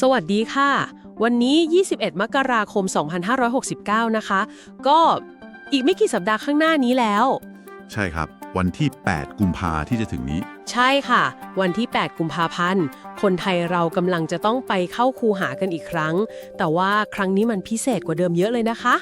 สวัสดีค่ะ วันนี้ 21 มกราคม 2569 นะคะ ก็อีกไม่กี่สัปดาห์ข้างหน้านี้แล้ว ใช่ครับ วันที่ 8 กุมภาที่จะถึงนี้ ใช่ค่ะ วันที่ 8 กุมภาพันธ์ คนไทยเรากำลังจะต้องไปเข้าคูหากันอีกครั้ง แต่ว่าครั้งนี้มันพิเศษกว่าเดิมเยอะเลยนะคะ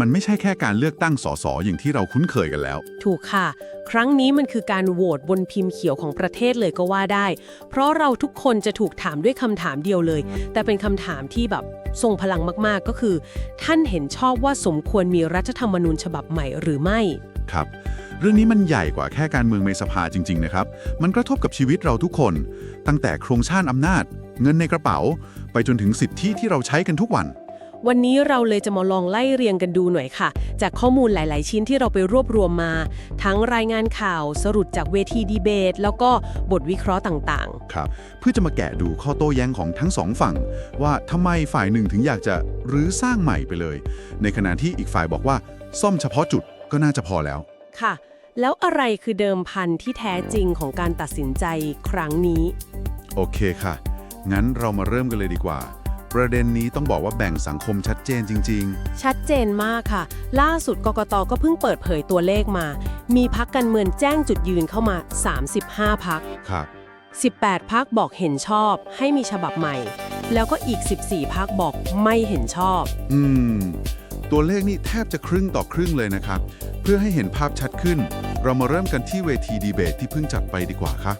มันไม่ใช่แค่การเลือกตั้งสสอย่างที่เราคุ้นเคยกันแล้ว ถูกค่ะ ครั้งนี้มันคือการโหวตบนพิมพ์เขียวของประเทศเลยก็ว่าได้ เพราะเราทุกคนจะถูกถามด้วยคำถามเดียวเลย แต่เป็นคำถามที่แบบทรงพลังมากๆก็คือ ท่านเห็นชอบว่าสมควรมีรัฐธรรมนูญฉบับใหม่หรือไม่ครับเรื่องนี้มันใหญ่กว่าแค่การเมืองในสภาจริง ๆ นะครับ มันกระทบกับชีวิตเราทุกคน ตั้งแต่โครงสร้างอำนาจ เงินในกระเป๋า ไปจนถึงสิทธิที่เราใช้กันทุกวัน วันนี้เราเลยจะมาลองไล่เรียงกันดูหน่อยค่ะ จากข้อมูลหลาย ๆ ชิ้นที่เราไปรวบรวมมา ทั้งรายงานข่าวสรุปจากเวทีดีเบต แล้วก็บทวิเคราะห์ต่าง ครับ เพื่อจะมาแกะดูข้อโต้แย้งของทั้งสองฝั่ง ว่าทำไมฝ่ายหนึ่งถึงอยากจะรื้อสร้างใหม่ไปเลย ในขณะที่อีกฝ่ายบอกว่า ซ่อมเฉพาะจุดก็น่าจะพอแล้ว ๆ ค่ะ แล้วอะไรคือเดิมพันที่แท้จริงของการตัดสินใจครั้งนี้ โอเคค่ะ งั้นเรามาเริ่มกันเลยดีกว่า ประเด็นนี้ต้องบอกว่าแบ่งสังคมชัดเจนจริงชัดเจนมากค่ะ ล่าสุดกกตก็เพิ่งเปิดเผยตัวเลขมา มีพักการเมืองแจ้งจุดยืนเข้ามา 35 พักๆครับ 18 พักบอกเห็นชอบ ให้มีฉบับใหม่ แล้วก็อีก 14 พักบอกไม่เห็นชอบ อืม ตัวเลขนี่แทบจะครึ่งต่อครึ่งเลยนะครับ เพื่อให้เห็นภาพชัดขึ้น เรามาเริ่มกันที่เวทีดีเบตที่เพิ่งจัดไปดีกว่าครับ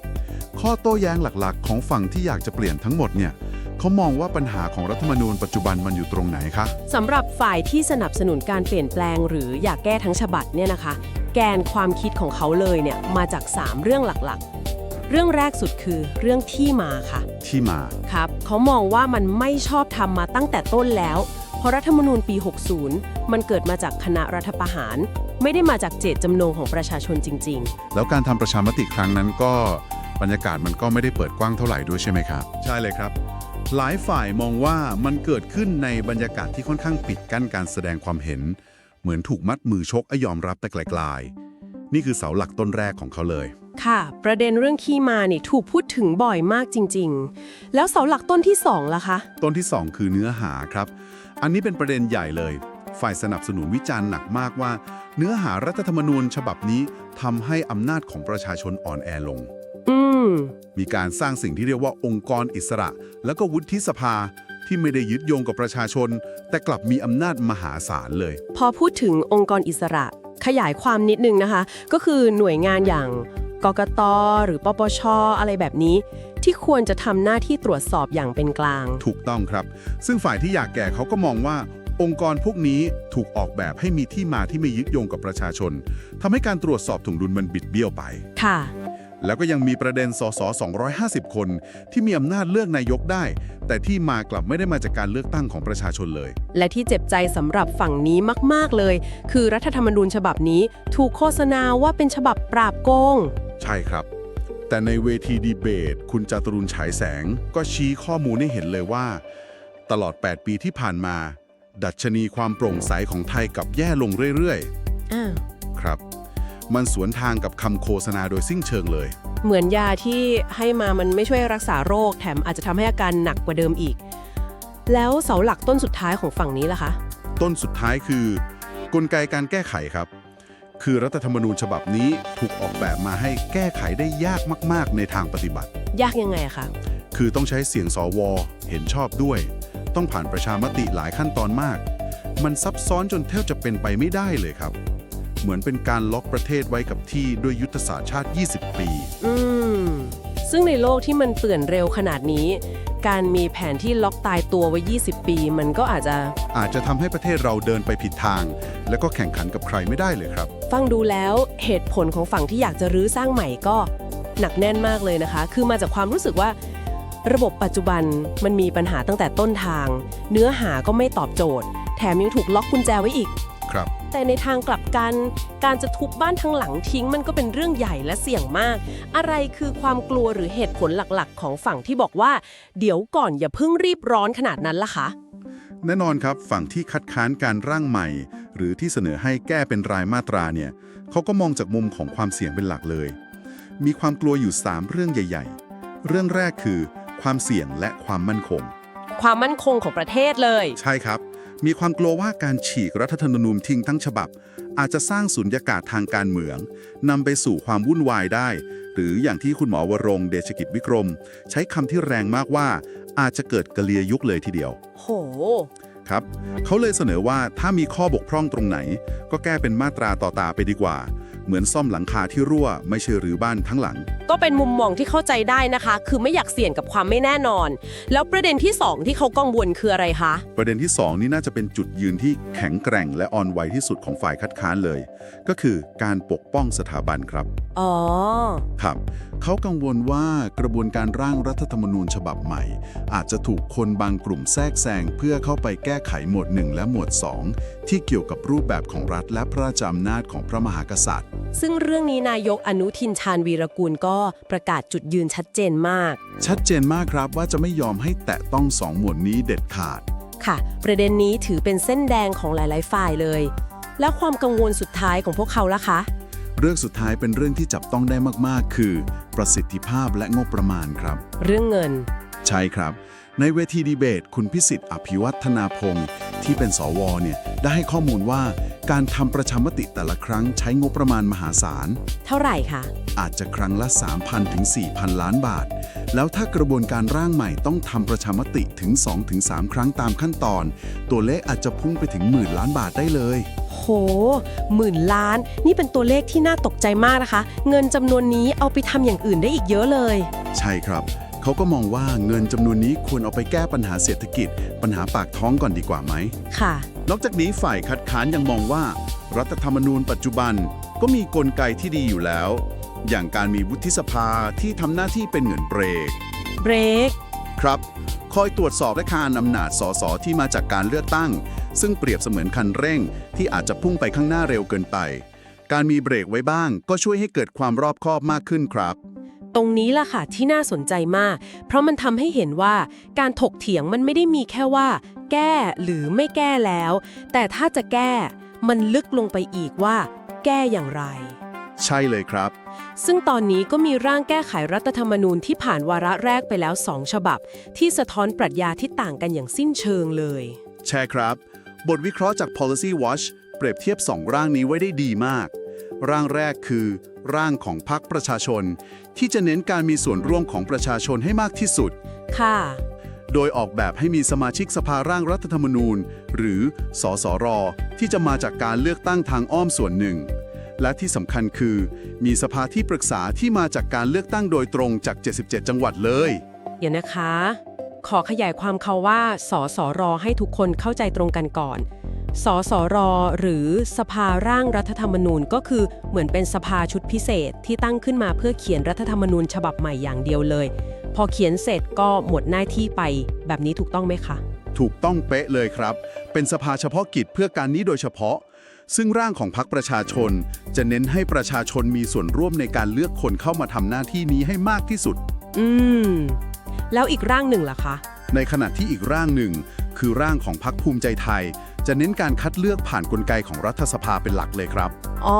ข้อโต้แย้งหลักๆ ของฝั่งที่อยากจะเปลี่ยนทั้งหมดเนี่ย เขามองว่าปัญหาของรัฐธรรมนูญปัจจุบันมันอยู่ตรงไหนคะ สำหรับฝ่ายที่สนับสนุนการเปลี่ยนแปลงหรืออยากแก้ทั้งฉบับเนี่ยนะคะ แกนความคิดของเขาเลยเนี่ยมาจาก 3 เรื่องหลักๆ เรื่องแรกสุดคือเรื่องที่มาค่ะ ที่มา ครับเขามองว่ามันไม่ชอบทำมาตั้งแต่ต้นแล้ว เพราะรัฐธรรมนูญปี 60 มันเกิดมาจากคณะรัฐประหาร ไม่ได้มาจากเจตจำนงของประชาชนจริง แล้วการทำประชามติครั้งนั้นก็บรรยากาศมันก็ไม่ได้เปิดกว้างเท่าไหร่ด้วยใช่ไหมครับใช่เลยครับ หลายฝ่ายมองว่ามันเกิดขึ้นในบรรยากาศที่ค่อนข้างปิดกั้นการแสดงความเห็น เหมือนถูกมัดมือชกอยอมรับแต่ไกลๆนี่คือเสาหลักต้นแรกของเขาเลยๆค่ะ ประเด็นเรื่องขี้มานี่ถูกพูดถึงบ่อยมากจริง ๆ แล้วเสาหลักต้นที่สองล่ะคะ ต้นที่ 2 คือเนื้อหาครับ อันนี้เป็นประเด็นใหญ่เลย ฝ่ายสนับสนุนวิจารณ์หนักมากว่า เนื้อหารัฐธรรมนูญฉบับนี้ทำให้อำนาจของประชาชนอ่อนแอลง อืม มีการสร้างสิ่งที่เรียกว่าองค์กรอิสระ แล้วก็วุฒิสภาที่ไม่ได้ยึดโยงกับประชาชน แต่กลับมีอำนาจมหาศาลเลย พอพูดถึงองค์กรอิสระ ขยายความนิดนึงนะคะ ก็คือหน่วยงานอย่างกกตหรือปปชอะไรแบบนี้ ที่ควรจะทำหน้าที่ตรวจสอบอย่างเป็นกลาง ถูกต้องครับ ซึ่งฝ่ายที่อยากแก่เขาก็มองว่า องค์กรพวกนี้ถูกออกแบบให้มีที่มาที่ไม่ยึดโยงกับประชาชนทำให้การตรวจสอบถุงดุลมันบิดเบี้ยวไปค่ะ แล้วก็ยังมีประเด็นสส250 คน ที่มีอำนาจเลือกนายกได้ แต่ที่มากลับไม่ได้มาจากการเลือกตั้งของประชาชนเลย และที่เจ็บใจสำหรับฝั่งนี้มาก ๆ เลย คือรัฐธรรมนูญฉบับนี้ถูกโฆษณาว่าเป็นฉบับปราบโกง ใช่ครับ แต่ในเวทีดีเบต คุณจาตุรุณฉายแสง ก็ชี้ข้อมูลให้เห็นเลยว่า ตลอด 8 ปีที่ผ่านมา ดัชนีความโปร่งใสของไทยกลับแย่ลงเรื่อยอ่าๆครับ มันสวนทางกับคำโฆษณาโดยสิ้นเชิงเลย เหมือนยาที่ให้มามันไม่ช่วยรักษาโรค แถมอาจจะทำให้อาการหนักกว่าเดิมอีก แล้วเสาหลักต้นสุดท้ายของฝั่งนี้ล่ะคะ ต้นสุดท้ายคือ กลไกการแก้ไขครับ คือรัฐธรรมนูญฉบับนี้ถูกออกแบบมาให้แก้ไขได้ยากมาก ๆ ในทางปฏิบัติ ยากยังไงอะคะคือต้องใช้เสียงสวเห็นชอบด้วย ต้องผ่านประชามติหลายขั้นตอนมาก มันซับซ้อนจนแทบจะเป็นไปไม่ได้เลยครับ เหมือนเป็นการล็อกประเทศไว้กับที่ด้วยยุทธศาสตร์ชาติ 20 ปี อืม ซึ่งในโลกที่มันเปลี่ยนเร็วขนาดนี้ การมีแผนที่ล็อกตายตัวไว้ 20 ปี มันก็อาจจะ อาจจะทำให้ประเทศเราเดินไปผิดทาง แล้วก็แข่งขันกับใครไม่ได้เลยครับ ฟังดูแล้วเหตุผลของฝั่งที่อยากจะรื้อสร้างใหม่ก็หนักแน่นมากเลยนะคะ คือมาจากความรู้สึกว่า ระบบปัจจุบันมันมีปัญหาตั้งแต่ต้นทาง เนื้อหาก็ไม่ตอบโจทย์ แถมยังถูกล็อกกุญแจไว้อีก ครับ แต่ในทางกลับ กัน การจะทุบบ้านทั้งหลังทิ้งมันก็เป็นเรื่องใหญ่และเสี่ยงมาก อะไรคือความกลัวหรือเหตุผลหลักๆ ของฝั่งที่บอกว่า เดี๋ยวก่อนอย่าเพิ่งรีบร้อนขนาดนั้นล่ะคะแน่นอนครับฝั่งที่คัดค้านการร่างใหม่ หรือที่เสนอให้แก้เป็นรายมาตราเนี่ยเขาก็มองจากมุมของความเสี่ยงเป็นหลักเลย มีความกลัวอยู่ 3 เรื่องใหญ่ ๆ เรื่องแรกคือความเสี่ยงและความมั่นคง ความมั่นคงของประเทศเลย ใช่ครับ มีความกลัวว่าการฉีกรัฐธรรมนูญทิ้งทั้งฉบับ อาจจะสร้างสุญญากาศทางการเมืองนำไปสู่ความวุ่นวายได้ หรืออย่างที่คุณหมอวรงค์เดชกิจวิกรม ใช้คำที่แรงมากว่า อาจจะเกิดกะเลียยุคเลยทีเดียว โห ครับ เขาเลยเสนอว่าถ้ามีข้อบกพร่องตรงไหน ก็แก้เป็นมาตราต่อตาไปดีกว่า เหมือนซ่อมหลังคาที่รั่ว ไม่ใช่รื้อบ้านทั้งหลัง ก็เป็นมุมมองที่เข้าใจได้นะคะ คือไม่อยากเสี่ยงกับความไม่แน่นอน แล้วประเด็นที่ 2 ที่เขากังวลคืออะไรคะ ประเด็นที่ 2 นี่น่าจะเป็นจุดยืนที่แข็งแกร่งและอ่อนไหวที่สุดของฝ่ายคัดค้านเลย ก็คือการปกป้องสถาบันครับ อ๋อ ครับ เขากังวลว่ากระบวนการร่างรัฐธรรมนูญฉบับใหม่ อาจจะถูกคนบางกลุ่มแทรกแซงเพื่อเข้าไปแก้ไขหมวด 1 และหมวด 2 ที่เกี่ยวกับรูปแบบของรัฐและพระราชอำนาจของพระมหากษัตริย์ ซึ่งเรื่องนี้นายกอนุทินชาญวีรกูลก็ประกาศจุดยืนชัดเจนมาก ชัดเจนมากครับว่าจะไม่ยอมให้แตะต้องสองหมวดนี้เด็ดขาด ค่ะ ประเด็นนี้ถือเป็นเส้นแดงของหลาย ๆ ฝ่ายเลย แล้วความกังวลสุดท้ายของพวกเขาล่ะคะเรื่องสุดท้ายเป็นเรื่องที่จับต้องได้มากๆ คือ ประสิทธิภาพและงบประมาณครับ เรื่องเงิน ใช่ครับ ในเวทีดีเบต คุณพิสิทธิ์อภิวัฒนาพงศ์ ที่เป็นสวเนี่ยได้ให้ข้อมูลว่าการทำประชามติแต่ละครั้งใช้งบประมาณมหาศาล เท่าไหร่คะ อาจจะครั้งละ 3,000 ถึง 4,000 ล้านบาท แล้วถ้ากระบวนการร่างใหม่ต้องทำประชามติถึง2ถึง3ครั้งตามขั้นตอน ตัวเลขอาจจะพุ่งไปถึงหมื่นล้านบาทได้เลย โห หมื่นล้าน นี่เป็นตัวเลขที่น่าตกใจมากนะคะ เงินจำนวนนี้เอาไปทำอย่างอื่นได้อีกเยอะเลย ใช่ครับ เขาก็มองว่าเงินจำนวนนี้ควรเอาไปแก้ปัญหาเศรษฐกิจ ปัญหาปากท้องก่อนดีกว่าไหม ค่ะ นอกจากนี้ฝ่ายคัดค้านยังมองว่า รัฐธรรมนูญปัจจุบันก็มีกลไกที่ดีอยู่แล้ว อย่างการมีวุฒิสภาที่ทำหน้าที่เป็นเหมือนเบรก เบรก ครับ คอยตรวจสอบและคานอำนาจสสที่มาจากการเลือกตั้ง ซึ่งเปรียบเสมือนคันเร่ง ที่อาจจะพุ่งไปข้างหน้าเร็วเกินไป การมีเบรกไว้บ้าง ก็ช่วยให้เกิดความรอบคอบมากขึ้นครับ ตรงนี้ล่ะค่ะที่น่าสนใจมาก เพราะมันทำให้เห็นว่าการถกเถียงมันไม่ได้มีแค่ว่า แก้หรือไม่แก้แล้ว แต่ถ้าจะแก้มันลึกลงไปอีกว่า แก้อย่างไร ใช่เลยครับ ซึ่งตอนนี้ก็มีร่างแก้ไขรัฐธรรมนูญที่ผ่านวาระแรกไปแล้วสองฉบับ ที่สะท้อนปรัชญาที่ต่างกันอย่างสิ้นเชิงเลยแชร์ครับ บทวิเคราะห์จาก Policy Watch เปรียบเทียบ2ร่างนี้ไว้ได้ดีมาก ร่างแรกคือ ร่างของพรรคประชาชน ที่จะเน้นการมีส่วนร่วมของประชาชนให้มากที่สุด ค่ะ โดยออกแบบให้มีสมาชิกสภาร่างรัฐธรรมนูญ หรือ สสร ที่จะมาจากการเลือกตั้งทางอ้อมส่วนหนึ่ง และที่สำคัญคือ มีสภาที่ปรึกษาที่มาจากการเลือกตั้งโดยตรงจาก 77 จังหวัดเลย เดี๋ยวนะคะ ขอขยายความเขาว่า สสร ให้ทุกคนเข้าใจตรงกันก่อน สสร หรือสภาร่างรัฐธรรมนูญก็คือเหมือนเป็นสภาชุดพิเศษที่ตั้งขึ้นมาเพื่อเขียนรัฐธรรมนูญฉบับใหม่อย่างเดียวเลย พอเขียนเสร็จก็หมดหน้าที่ไป แบบนี้ถูกต้องไหมคะ ถูกต้องเป๊ะเลยครับ เป็นสภาเฉพาะกิจเพื่อการนี้โดยเฉพาะ ซึ่งร่างของพรรคประชาชน จะเน้นให้ประชาชนมีส่วนร่วมในการเลือกคนเข้ามาทำหน้าที่นี้ให้มากที่สุด อืม แล้วอีกร่างหนึ่งล่ะคะ ในขณะที่อีกร่างหนึ่ง คือร่างของพรรคภูมิใจไทย จะเน้นการคัดเลือกผ่านกลไกของรัฐสภาเป็นหลักเลยครับ อ๋อ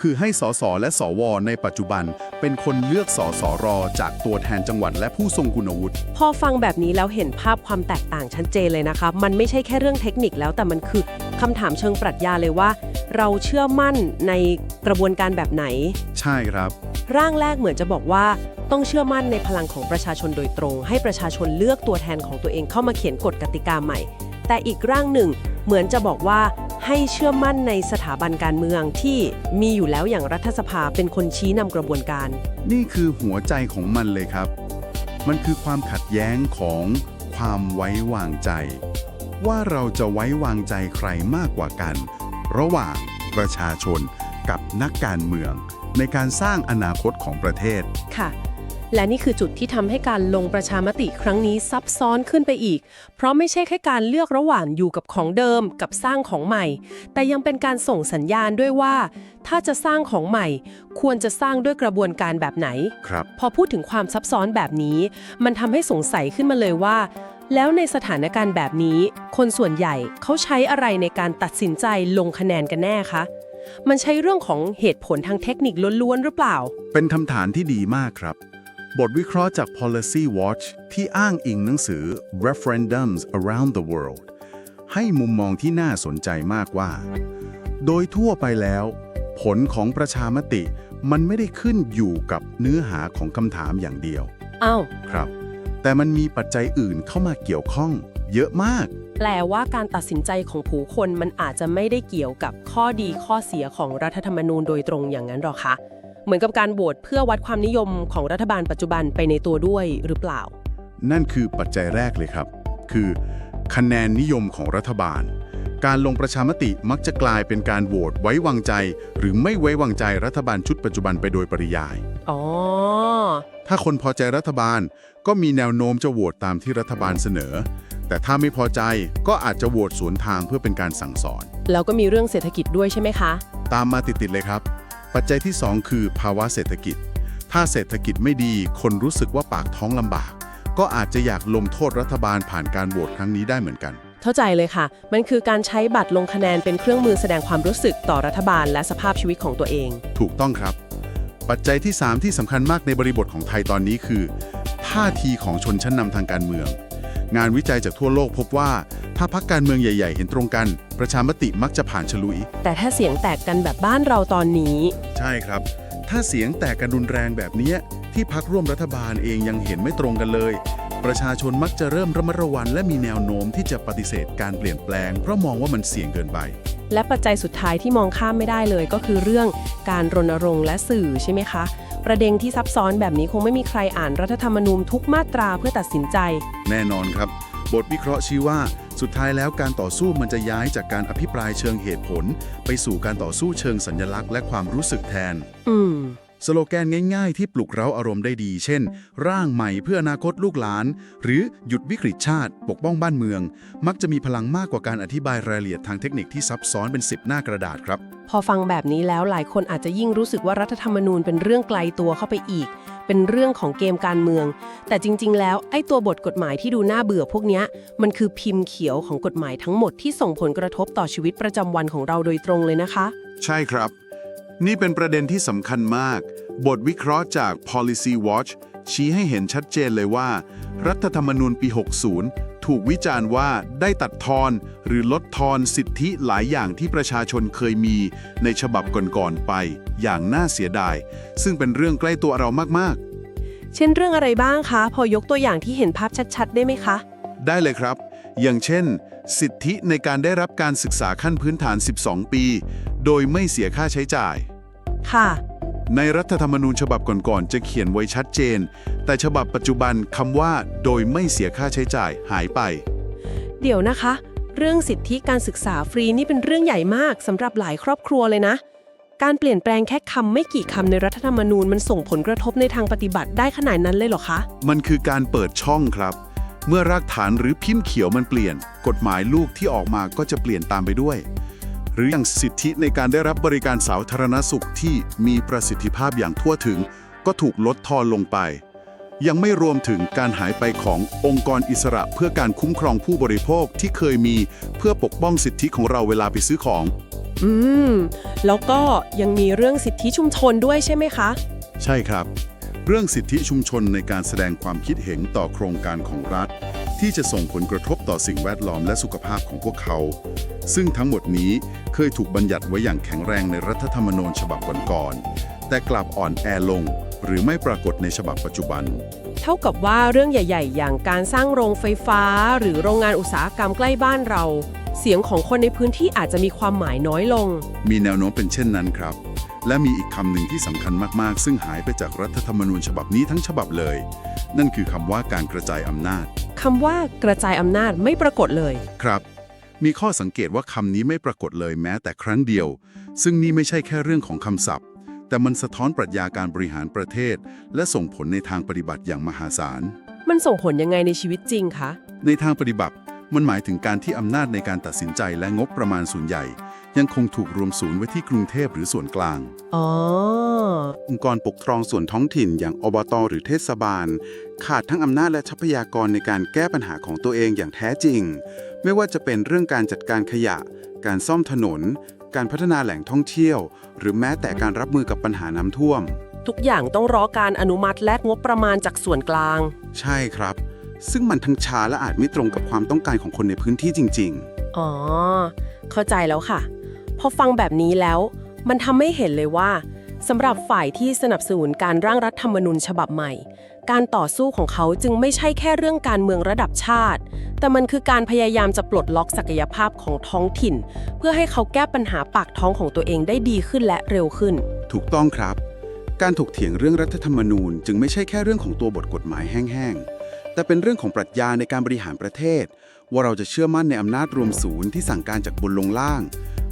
คือให้สสและสวในปัจจุบัน เป็นคนเลือกสสรจากตัวแทนจังหวัดและผู้ทรงคุณวุฒิ พอฟังแบบนี้แล้วเห็นภาพความแตกต่างชัดเจนเลยนะคะ มันไม่ใช่แค่เรื่องเทคนิคแล้วแต่มันคือคำถามเชิงปรัชญาเลยว่า เราเชื่อมั่นในกระบวนการแบบไหน ใช่ครับ ร่างแรกเหมือนจะบอกว่า ต้องเชื่อมั่นในพลังของประชาชนโดยตรง ให้ประชาชนเลือกตัวแทนของตัวเองเข้ามาเขียนกฎกติกาใหม่ แต่อีกร่างหนึ่ง เหมือนจะบอกว่าให้เชื่อมั่นในสถาบันการเมืองที่มีอยู่แล้วอย่างรัฐสภาเป็นคนชี้นำกระบวนการ นี่คือหัวใจของมันเลยครับ มันคือความขัดแย้งของความไว้วางใจ ว่าเราจะไว้วางใจใครมากกว่ากัน ระหว่างประชาชนกับนักการเมือง ในการสร้างอนาคตของประเทศค่ะ และนี่คือจุดที่ทำให้การลงประชามติครั้งนี้ซับซ้อนขึ้นไปอีก เพราะไม่ใช่แค่การเลือกระหว่างอยู่กับของเดิมกับสร้างของใหม่ แต่ยังเป็นการส่งสัญญาณด้วยว่า ถ้าจะสร้างของใหม่ ควรจะสร้างด้วยกระบวนการแบบไหน ครับ พอพูดถึงความซับซ้อนแบบนี้ มันทำให้สงสัยขึ้นมาเลยว่า แล้วในสถานการณ์แบบนี้ คนส่วนใหญ่เขาใช้อะไรในการตัดสินใจลงคะแนนกันแน่คะมันใช้เรื่องของเหตุผลทางเทคนิคล้วนๆหรือเปล่า เป็นคำถามที่ดีมากครับ บทวิเคราะห์จาก Policy Watch ที่อ้างอิงหนังสือ Referendums Around the World ให้มุมมองที่น่าสนใจมากว่า โดยทั่วไปแล้ว ผลของประชามติมันไม่ได้ขึ้นอยู่กับเนื้อหาของคำถามอย่างเดียว อ้าว ครับ แต่มันมีปัจจัยอื่นเข้ามาเกี่ยวข้อง เยอะมาก แปลว่าการตัดสินใจของผู้คนมันอาจจะไม่ได้เกี่ยวกับข้อดีข้อเสียของรัฐธรรมนูญโดยตรงอย่างนั้นหรอคะ เหมือนกับการโหวตเพื่อวัดความนิยมของรัฐบาลปัจจุบันไปในตัวด้วยหรือเปล่า นั่นคือปัจจัยแรกเลยครับ คือ คะแนนนิยมของรัฐบาล การลงประชามติมักจะกลายเป็นการโหวตไว้วางใจ หรือไม่ไว้วางใจรัฐบาลชุดปัจจุบันไปโดยปริยาย อ๋อ ถ้าคนพอใจรัฐบาลก็มีแนวโน้มจะโหวตตามที่รัฐบาลเสนอ แต่ถ้าไม่พอใจก็อาจจะโหวตสวนทางเพื่อเป็นการสั่งสอน แล้วก็มีเรื่องเศรษฐกิจด้วยใช่ไหมคะ ตามมาติดๆเลยครับ ปัจจัยที่ 2 คือภาวะเศรษฐกิจ ถ้าเศรษฐกิจไม่ดี คนรู้สึกว่าปากท้องลำบาก ก็อาจจะอยากลงโทษรัฐบาลผ่านการโหวตครั้งนี้ได้เหมือนกัน เข้าใจเลยค่ะ มันคือการใช้บัตรลงคะแนนเป็นเครื่องมือแสดงความรู้สึกต่อรัฐบาลและสภาพชีวิตของตัวเอง ถูกต้องครับ ปัจจัยที่ 3 ที่สำคัญมากในบริบทของไทยตอนนี้คือ ท่าทีของชนชั้นนำทางการเมือง งานวิจัยจากทั่วโลกพบว่า ถ้าพักการเมืองใหญ่ ๆ เห็นตรงกัน ประชามติมักจะผ่านฉลุย แต่ถ้าเสียงแตกกันแบบบ้านเราตอนนี้ ใช่ครับ ถ้าเสียงแตกกันรุนแรงแบบเนี้ยที่พักร่วมรัฐบาลเองยังเห็นไม่ตรงกันเลย ประชาชนมักจะเริ่มระมัดระวังและมีแนวโน้มที่จะปฏิเสธการเปลี่ยนแปลง เพราะมองว่ามันเสี่ยงเกินไป และปัจจัยสุดท้ายที่มองข้ามไม่ได้เลย ก็คือเรื่องการรณรงค์และสื่อใช่ไหมคะ ประเด็นที่ซับซ้อนแบบนี้คงไม่มีใครอ่านรัฐธรรมนูญทุกมาตราเพื่อตัดสินใจ แน่นอนครับ บทวิเคราะห์ชี้ว่า สุดท้ายแล้วการต่อสู้มันจะย้ายจากการอภิปรายเชิงเหตุผล ไปสู่การต่อสู้เชิงสัญลักษณ์และความรู้สึกแทน อืม สโลแกนง่ายๆ ที่ปลุกเร้าอารมณ์ได้ดี เช่น ร่างใหม่เพื่ออนาคตลูกหลาน หรือหยุดวิกฤตชาติ ปกป้องบ้านเมือง มักจะมีพลังมากกว่าการอธิบายรายละเอียดทางเทคนิคที่ซับซ้อนเป็น 10 หน้ากระดาษครับ พอฟังแบบนี้แล้วหลายคนอาจจะยิ่งรู้สึกว่ารัฐธรรมนูญเป็นเรื่องไกลตัวเข้าไปอีก เป็นเรื่องของเกมการเมือง แต่จริง ๆ แล้วไอ้ตัวบทกฎหมายที่ดูน่าเบื่อพวกเนี้ยมันคือพิมพ์เขียวของกฎหมายทั้งหมดที่ส่งผลกระทบต่อชีวิตประจำวันของเราโดยตรงเลยนะคะ ใช่ครับ นี่เป็นประเด็นที่สำคัญมาก บทวิเคราะห์จาก Policy Watch ชี้ให้เห็นชัดเจนเลยว่า รัฐธรรมนูญปี 60 ถูกวิจารณ์ว่าได้ตัดทอนหรือลดทอนสิทธิหลายอย่างที่ประชาชนเคยมีในฉบับก่อนๆไป อย่างน่าเสียดาย ซึ่งเป็นเรื่องใกล้ตัวเรามากเช่นเรื่องอะไรบ้างคะ พอยกตัวอย่างที่เห็นภาพชัดๆ ได้ไหมคะๆได้เลยครับ อย่างเช่น สิทธิในการได้รับการศึกษาขั้นพื้นฐาน 12 ปี โดยไม่เสียค่าใช้จ่าย ค่ะ ในรัฐธรรมนูญฉบับก่อนๆ จะเขียนไว้ชัดเจน แต่ฉบับปัจจุบันคำว่า โดยไม่เสียค่าใช้จ่ายหายไป เดี๋ยวนะคะ เรื่องสิทธิการศึกษาฟรีนี่เป็นเรื่องใหญ่มากสำหรับหลายครอบครัวเลยนะ การเปลี่ยนแปลงแค่คำไม่กี่คำในรัฐธรรมนูญมันส่งผลกระทบในทางปฏิบัติได้ขนาดนั้นเลยเหรอคะ มันคือการเปิดช่องครับ เมื่อรากฐานหรือพิมพ์เขียวมันเปลี่ยน กฎหมายลูกที่ออกมาก็จะเปลี่ยนตามไปด้วย หรืออย่างสิทธิในการได้รับบริการสาธารณสุขที่มีประสิทธิภาพอย่างทั่วถึง ก็ถูกลดทอนลงไป ยังไม่รวมถึงการหายไปขององค์กรอิสระเพื่อการคุ้มครองผู้บริโภคที่เคยมีเพื่อปกป้องสิทธิของเราเวลาไปซื้อของ อืม แล้วก็ยังมีเรื่องสิทธิชุมชนด้วยใช่ไหมคะ ใช่ครับ เรื่องสิทธิชุมชนในการแสดงความคิดเห็นต่อโครงการของรัฐ ที่จะส่งผลกระทบต่อสิ่งแวดล้อมและสุขภาพของพวกเขา ซึ่งทั้งหมดนี้เคยถูกบัญญัติไว้อย่างแข็งแรงในรัฐธรรมนูญฉบับก่อนๆแต่กลับอ่อนแอลง หรือไม่ปรากฏในฉบับปัจจุบัน เท่ากับว่าเรื่องใหญ่ ๆ อย่างการสร้างโรงไฟฟ้า หรือโรงงานอุตสาหกรรมใกล้บ้านเรา เสียงของคนในพื้นที่อาจจะมีความหมายน้อยลง มีแนวโน้มเป็นเช่นนั้นครับ และมีอีกคำหนึ่งที่สำคัญมากๆ ซึ่งหายไปจากรัฐธรรมนูญฉบับนี้ทั้งฉบับเลย นั่นคือคำว่าการกระจายอำนาจคำว่ากระจายอำนาจไม่ปรากฏเลย ครับ มีข้อสังเกตว่าคำนี้ไม่ปรากฏเลยแม้แต่ครั้งเดียว ซึ่งนี่ไม่ใช่แค่เรื่องของคำศัพท์ แต่มันสะท้อนปรัชญาการบริหารประเทศ และส่งผลในทางปฏิบัติอย่างมหาศาล มันส่งผลยังไงในชีวิตจริงคะ ในทางปฏิบัติ มันหมายถึงการที่อำนาจในการตัดสินใจและงบประมาณส่วนใหญ่ ยังคงถูกรวมศูนย์ไว้ที่กรุงเทพหรือส่วนกลาง อ๋อ องค์กรปกครองส่วนท้องถิ่นอย่างอบตหรือเทศบาล ขาดทั้งอำนาจและทรัพยากรในการแก้ปัญหาของตัวเองอย่างแท้จริง ไม่ว่าจะเป็นเรื่องการจัดการขยะ การซ่อมถนน การพัฒนาแหล่งท่องเที่ยว หรือแม้แต่การรับมือกับปัญหาน้ำท่วม ทุกอย่างต้องรอการอนุมัติและงบประมาณจากส่วนกลาง ใช่ครับ ซึ่งมันทั้งช้าและอาจไม่ตรงกับความต้องการของคนในพื้นที่จริงอ๋อ เข้าใจแล้วค่ะ พอฟังแบบนี้แล้ว มันทำให้เห็นเลยว่าสำหรับฝ่ายที่สนับสนุนการร่างรัฐธรรมนูญฉบับใหม่ การต่อสู้ของเขาจึงไม่ใช่แค่เรื่องการเมืองระดับชาติ แต่มันคือการพยายามจะปลดล็อกศักยภาพของท้องถิ่น เพื่อให้เขาแก้ปัญหาปากท้องของตัวเองได้ดีขึ้นและเร็วขึ้น ถูกต้องครับ การถกเถียงเรื่องรัฐธรรมนูญ จึงไม่ใช่แค่เรื่องของตัวบทกฎหมายแห้งๆแต่เป็นเรื่องของปรัชญาในการบริหารประเทศ ว่าเราจะเชื่อมั่นในอำนาจรวมศูนย์ที่สั่งการจากบนลงล่าง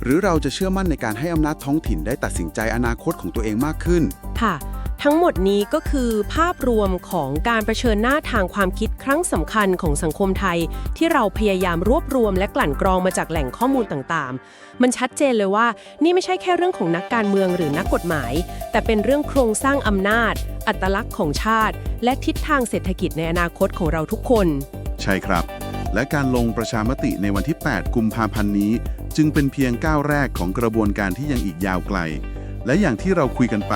หรือเราจะเชื่อมั่นในการให้อำนาจท้องถิ่นได้ตัดสินใจอนาคตของตัวเองมากขึ้น ค่ะ ทั้งหมดนี้ก็คือภาพรวมของการรเผชิญหน้าทางความคิดครั้งสำคัญของสังคมไทย ที่เราพยายามรวบรวมและกลั่นกรองมาจากแหล่งข้อมูลต่างๆ มันชัดเจนเลยว่า นี่ไม่ใช่แค่เรื่องของนักการเมืองหรือนักกฎหมาย แต่เป็นเรื่องโครงสร้างอำนาจ อัตลักษณ์ของชาติ และทิศทางเศรษฐกิจในอนาคตของเราทุกคน ใช่ครับ และการลงประชามติในวันที่ 8 กุมภาพันธ์นี้ จึงเป็นเพียงก้าวแรกของกระบวนการที่ยังอีกยาวไกล และอย่างที่เราคุยกันไป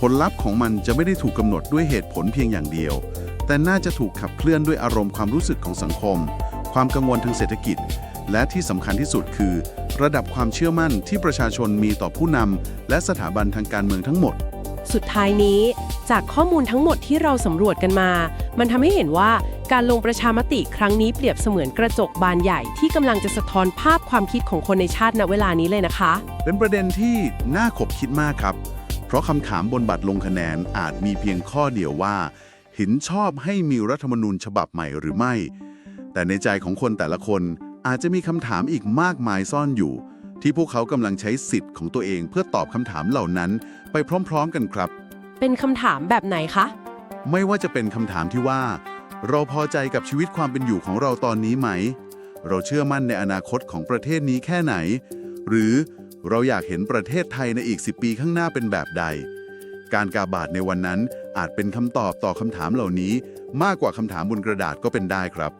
ผลลัพธ์ของมันจะไม่ได้ถูกกำหนดด้วยเหตุผลเพียงอย่างเดียว แต่น่าจะถูกขับเคลื่อนด้วยอารมณ์ความรู้สึกของสังคม ความกังวลทางเศรษฐกิจ และที่สำคัญที่สุดคือ ระดับความเชื่อมั่นที่ประชาชนมีต่อผู้นำและสถาบันทางการเมืองทั้งหมด สุดท้ายนี้ จากข้อมูลทั้งหมดที่เราสำรวจกันมา มันทำให้เห็นว่าการลงประชามติครั้งนี้เปรียบเสมือนกระจกบานใหญ่ที่กำลังจะสะท้อนภาพความคิดของคนในชาติณเวลานี้เลยนะคะ เป็นประเด็นที่น่าขบคิดมากครับ เพราะคำถามบนบัตรลงคะแนนอาจมีเพียงข้อเดียวว่า เห็นชอบให้มีรัฐธรรมนูญฉบับใหม่หรือไม่ แต่ในใจของคนแต่ละคนอาจจะมีคำถามอีกมากมายซ่อนอยู่ ที่พวกเขากำลังใช้สิทธิ์ของตัวเองเพื่อตอบคำถามเหล่านั้น ไปพร้อมๆกันครับ เป็นคำถามแบบไหนคะ ไม่ว่าจะเป็นคำถามที่ว่า เราพอใจกับชีวิตความเป็นอยู่ของเราตอนนี้ไหม เราเชื่อมั่นในอนาคตของประเทศนี้แค่ไหน หรือเราอยากเห็นประเทศไทยในอีก 10 ปีข้างหน้าเป็นแบบใด การกาบาดในวันนั้นอาจเป็นคำตอบต่อคำถามเหล่านี้ มากกว่าคำถามบนกระดาษก็เป็นได้ครับ